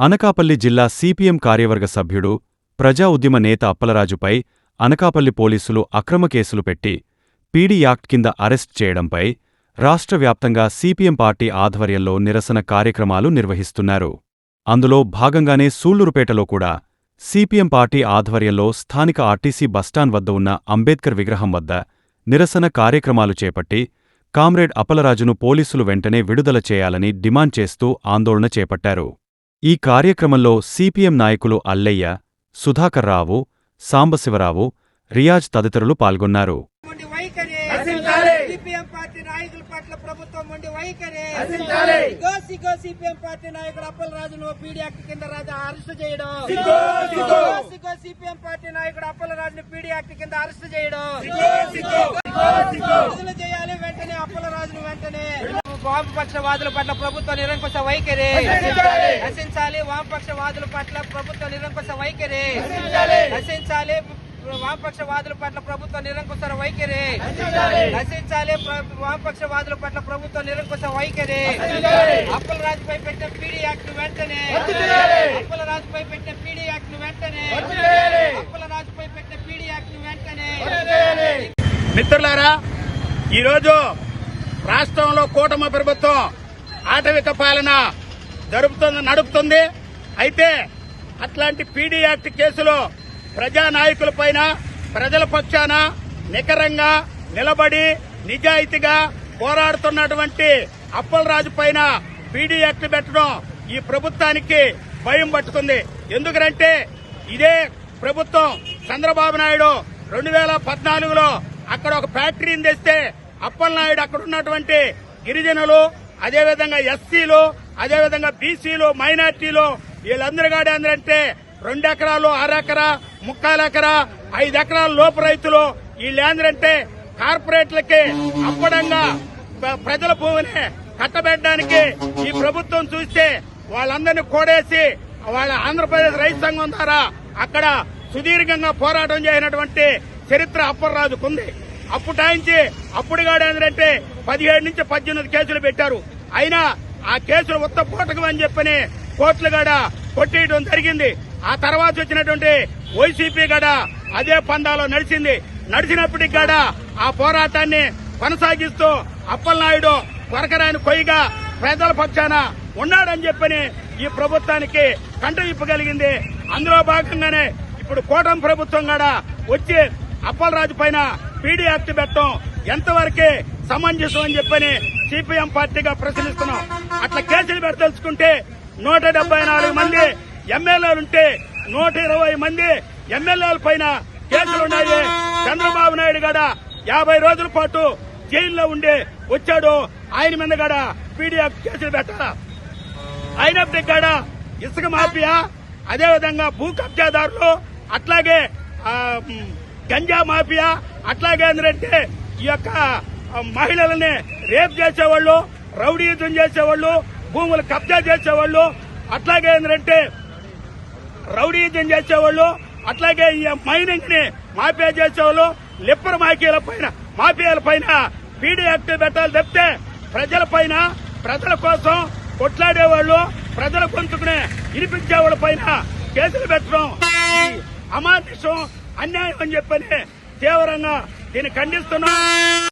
అనకాపల్లి జిల్లా సిపిఎం కార్యవర్గ సభ్యుడు ప్రజా ఉద్యమ నేత అప్పలరాజుపై అనకాపల్లి పోలీసులు అక్రమ కేసులు పెట్టి పీడీ యాక్ట్ కింద అరెస్ట్ చేయడంపై రాష్ట్ర వ్యాప్తంగా సిపిఎం పార్టీ ఆధ్వర్యంలో నిరసన కార్యక్రమాలు నిర్వహిస్తున్నారు. అందులో భాగంగానే సూళ్ళూరుపేటలో కూడా సిపిఎం పార్టీ ఆధ్వర్యంలో స్థానిక ఆర్టీసీ బస్టాండ్ వద్ద ఉన్న అంబేద్కర్ విగ్రహం వద్ద నిరసన కార్యక్రమాలు చేపట్టి కామ్రేడ్ అప్పలరాజును పోలీసులు వెంటనే విడుదల చేయాలని డిమాండ్ చేస్తూ ఆందోళన చేపట్టారు. ఈ కార్యక్రమంలో సిపిఎం నాయకులు అల్లయ్య సుధాకర్రావు సాంబశివరావు రియాజ్ తదితరులు పాల్గొన్నారు. మొండి వైఖరి. నశించాలి. సిపిఎం పార్టీ నాయకుల పట్ల ప్రభుత్వం వైఖరి. సిగో సిపిఎం పార్టీ నాయకుడు అప్పల రాజును పీడీ యాక్ట్ కింద రాజు అరెస్ట్ చేయడం. సిగో, సిపిఎం పార్టీ నాయకుడు అప్పల రాజును పీడీ యాక్ట్ కింద అరెస్ట్ చేయడం. చేయాలి వెంటనే అప్పల రాజును వెంటనే. వామపక్షవాదుల పట్ల ప్రభుత్వ నిరంకుశ వైఖరి నశించాలి. నశించాలి వామపక్షవాదుల పట్ల ప్రభుత్వ నిరంకుశ వైఖరి నశించాలి. నశించాలి వామపక్షవాదుల పట్ల ప్రభుత్వ నిరంకుశ వైఖరి నశించాలి. నశించాలి ప్ర- వామపక్షవాదుల పట్ల ప్రభుత్వ నిరంకుశ వైఖరి నశించాలి. అప్పల రాజుపై పెట్టిన పీడీ యాక్ట్ వెంటనే. అప్పల రాజుపై పెట్టిన పీడీ యాక్ట్ వెంటనే. అప్పల రాజుపై పెట్టిన పీడీ యాక్ట్ వెంటనే మిత్రులారా ఈరోజు రాష్ట్రంలో కూటమి ప్రభుత్వం ఆటవిక పాలన జరుపుతుంది నడుపుతుంది. అయితే అట్లాంటి పీడీ యాక్ట్ కేసులో ప్రజానాయకులపైన ప్రజల పక్షాన నికరంగా నిలబడి నిజాయితీగా పోరాడుతున్నటువంటి అప్పలరాజు పైన పీడీ యాక్ట్ పెట్టడం ఈ ప్రభుత్వానికి భయం పట్టుకుంది. ఎందుకంటే ఇదే ప్రభుత్వం చంద్రబాబు నాయుడు రెండు వేల పద్నాలుగులో అక్కడ ఒక ఫ్యాక్టరీని తెస్తే అప్పలనాయుడు అక్కడ ఉన్నటువంటి గిరిజనులు అదేవిధంగా ఎస్సీలు అదేవిధంగా బీసీలు మైనార్టీలు వీళ్ళందరూ కాడే అందరంటే రెండు ఎకరాలు అరెకరా ముక్కాలెకరా ఐదు ఎకరాల లోపు రైతులు. వీళ్ళేంద్రంటే కార్పొరేట్లకి అప్పడంగా ప్ర- ప్రజల భూమిని కట్టబెట్టడానికి ఈ ప్రభుత్వం చూస్తే వాళ్ళందరినీ కోడేసి వాళ్ళ ఆంధ్రప్రదేశ్ రైతు సంఘం ద్వారా అక్కడ సుదీర్ఘంగా పోరాటం చేసినటువంటి చరిత్ర అప్పర్రాజుకుంది అప్పుటాయించి అప్పుడు ఏంటంటే పదిహేడు నుంచి పద్దెనిమిది కేసులు పెట్టారు. అయినా ఆ కేసులు ఉత్త పూటకం అని చెప్పని కోర్టులు గడ కొట్టేయడం జరిగింది. ఆ తర్వాత వచ్చినటువంటి వైసీపీ గడ అదే పందాలో నడిచింది. నడిచినప్పటికి గడ ఆ పోరాటాన్ని కొనసాగిస్తూ అప్పలనాయుడు కొరకరాని కొయ్యగా పేదల పక్షాన ఉన్నాడని చెప్పని ఈ ప్రభుత్వానికి కంట ఇప్పగలిగింది అందులో భాగంగానే ఇప్పుడు కోటం ప్రభుత్వం కూడా వచ్చి అప్పలరాజు పైన పీడీ యాక్ట్ పెట్టడం ఎంతవరకే సమంజసం అని చెప్పని సిపిఎం పార్టీగా ప్రశ్నిస్తున్నాం. అట్లా కేసులు పెట్టదలుచుకుంటే నూట డెబ్బై నాలుగు మంది ఎమ్మెల్యేలుంటే నూట ఇరవై మంది ఎమ్మెల్యేల పైన కేసులున్నాయి చంద్రబాబు నాయుడు గడ యాభై రోజుల పాటు జైల్లో ఉండి వచ్చాడు. ఆయన మీద గడ పీడీఎఫ్ కేసులు పెట్టాలా? అయినప్పటికీ కూడా ఇసుక మాఫియా అదేవిధంగా భూ కబ్జాదారులు అట్లాగే గంజా మాఫియా అట్లాగే ఏంటంటే ఈ యొక్క మహిళలని రేప్ చేసేవాళ్ళు రౌడీయుద్ధం చేసేవాళ్ళు భూములు కబ్జా చేసేవాళ్ళు అట్లాగే ఏంటంటే రౌడీయుద్ధం చేసేవాళ్ళు అట్లాగే ఈ మైనింగ్ని మాఫియా చేసేవాళ్ళు లిప్పర్ మాఫియాల పైన మాఫియాల పైన పీడీ యాక్ట్ పెట్టాలి తప్పితే ప్రజల పైన ప్రజల కోసం కొట్లాడేవాళ్ళు ప్రజల గొంతుకునే వినిపించేవాళ్ళ పైన కేసులు పెట్టడం అమానుషం అన్యాయం అని చెప్పని తీవ్రంగా దీన్ని ఖండిస్తున్నాం.